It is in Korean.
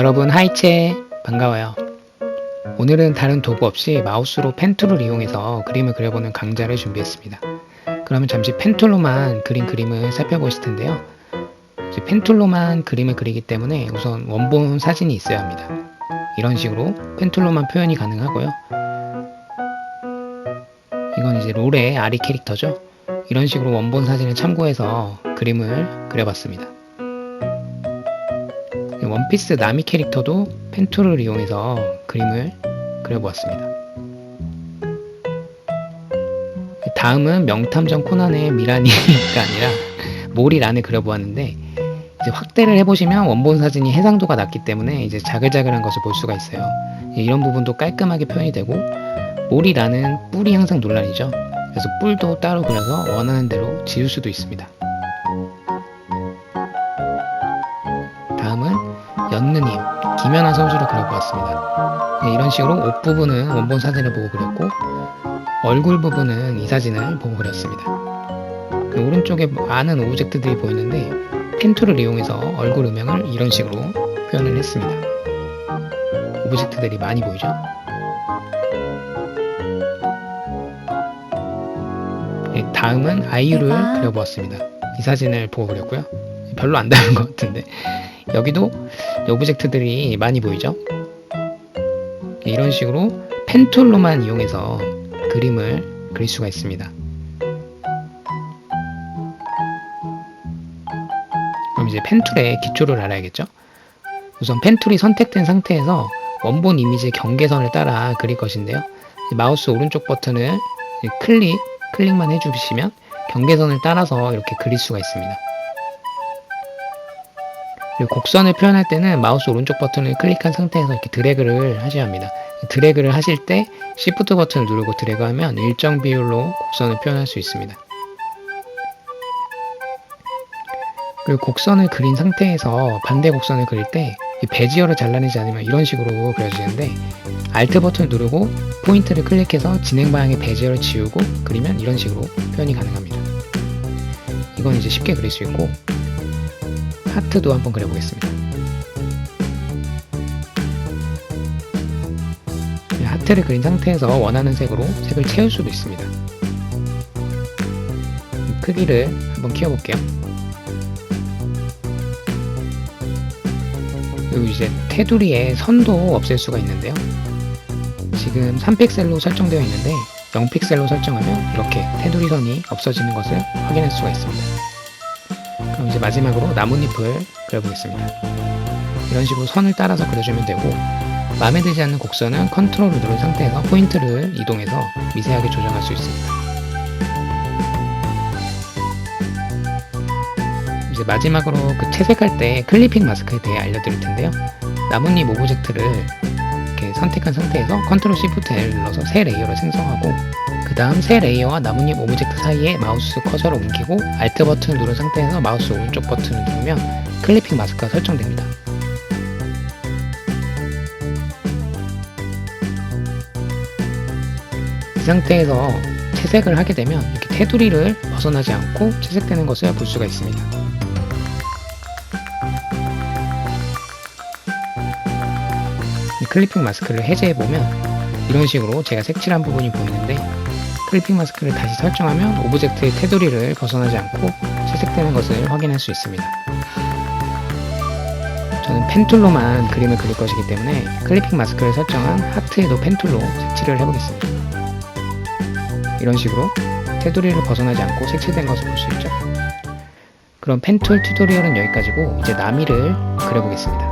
여러분 하이체 반가워요. 오늘은 다른 도구 없이 마우스로 펜툴을 이용해서 그림을 그려보는 강좌를 준비했습니다. 그러면 잠시 펜툴로만 그린 그림을 살펴보실 텐데요. 펜툴로만 그림을 그리기 때문에 우선 원본 사진이 있어야 합니다. 이런 식으로 펜툴로만 표현이 가능하고요. 이건 이제 롤의 아리 캐릭터죠. 이런 식으로 원본 사진을 참고해서 그림을 그려봤습니다. 원피스 나미 캐릭터도 펜툴을 이용해서 그림을 그려보았습니다. 다음은 명탐정 코난의 미라니가 아니라 몰이란을 그려보았는데 이제 확대를 해보시면 원본 사진이 해상도가 낮기 때문에 이제 자글자글한 것을 볼 수가 있어요. 이런 부분도 깔끔하게 표현이 되고 몰이란은 뿔이 항상 논란이죠. 그래서 뿔도 따로 그려서 원하는 대로 지울 수도 있습니다. 연느님 김연아 선수를 그려보았습니다. 네, 이런 식으로 옷 부분은 원본 사진을 보고 그렸고 얼굴 부분은 이 사진을 보고 그렸습니다. 그 오른쪽에 많은 오브젝트들이 보이는데 펜툴을 이용해서 얼굴 음영을 이런 식으로 표현을 했습니다. 오브젝트들이 많이 보이죠? 네, 다음은 아이유를. 그려보았습니다. 이 사진을 보고 그렸고요. 별로 안 닮은 것 같은데 여기도 오브젝트들이 많이 보이죠? 이런 식으로 펜툴로만 이용해서 그림을 그릴 수가 있습니다. 그럼 이제 펜툴의 기초를 알아야겠죠? 우선 펜툴이 선택된 상태에서 원본 이미지의 경계선을 따라 그릴 것인데요. 마우스 오른쪽 버튼을 클릭, 클릭만 해주시면 경계선을 따라서 이렇게 그릴 수가 있습니다. 그리고 곡선을 표현할 때는 마우스 오른쪽 버튼을 클릭한 상태에서 이렇게 드래그를 하셔야 합니다. 드래그를 하실 때 Shift 버튼을 누르고 드래그하면 일정 비율로 곡선을 표현할 수 있습니다. 그리고 곡선을 그린 상태에서 반대 곡선을 그릴 때이 베지어를 잘라내지 않으면 이런 식으로 그려지는데 Alt 버튼을 누르고 포인트를 클릭해서 진행 방향의 베지어를 지우고 그리면 이런 식으로 표현이 가능합니다. 이건 이제 쉽게 그릴 수 있고 하트도 한번 그려보겠습니다. 이 하트를 그린 상태에서 원하는 색으로 색을 채울 수도 있습니다. 크기를 한번 키워볼게요. 그리고 이제 테두리에 선도 없앨 수가 있는데요. 지금 3픽셀로 설정되어 있는데 0픽셀로 설정하면 이렇게 테두리 선이 없어지는 것을 확인할 수가 있습니다. 그럼 이제 마지막으로 나뭇잎을 그려보겠습니다. 이런 식으로 선을 따라서 그려주면 되고 마음에 들지 않는 곡선은 컨트롤을 누른 상태에서 포인트를 이동해서 미세하게 조정할 수 있습니다. 이제 마지막으로 그 채색할 때 클리핑 마스크에 대해 알려드릴 텐데요. 나뭇잎 오브젝트를 이렇게 선택한 상태에서 컨트롤 Shift L 눌러서 새 레이어를 생성하고 그 다음 새 레이어와 나뭇잎 오브젝트 사이에 마우스 커서를 옮기고 Alt 버튼을 누른 상태에서 마우스 오른쪽 버튼을 누르면 클리핑 마스크가 설정됩니다. 이 상태에서 채색을 하게 되면 이렇게 테두리를 벗어나지 않고 채색되는 것을 볼 수가 있습니다. 이 클리핑 마스크를 해제해 보면 이런 식으로 제가 색칠한 부분이 보이는데 클리핑 마스크를 다시 설정하면 오브젝트의 테두리를 벗어나지 않고 채색되는 것을 확인할 수 있습니다. 저는 펜툴로만 그림을 그릴 것이기 때문에 클리핑 마스크를 설정한 하트에도 펜툴로 색칠을 해보겠습니다. 이런 식으로 테두리를 벗어나지 않고 색칠된 것을 볼 수 있죠. 그럼 펜툴 튜토리얼은 여기까지고 이제 나미를 그려보겠습니다.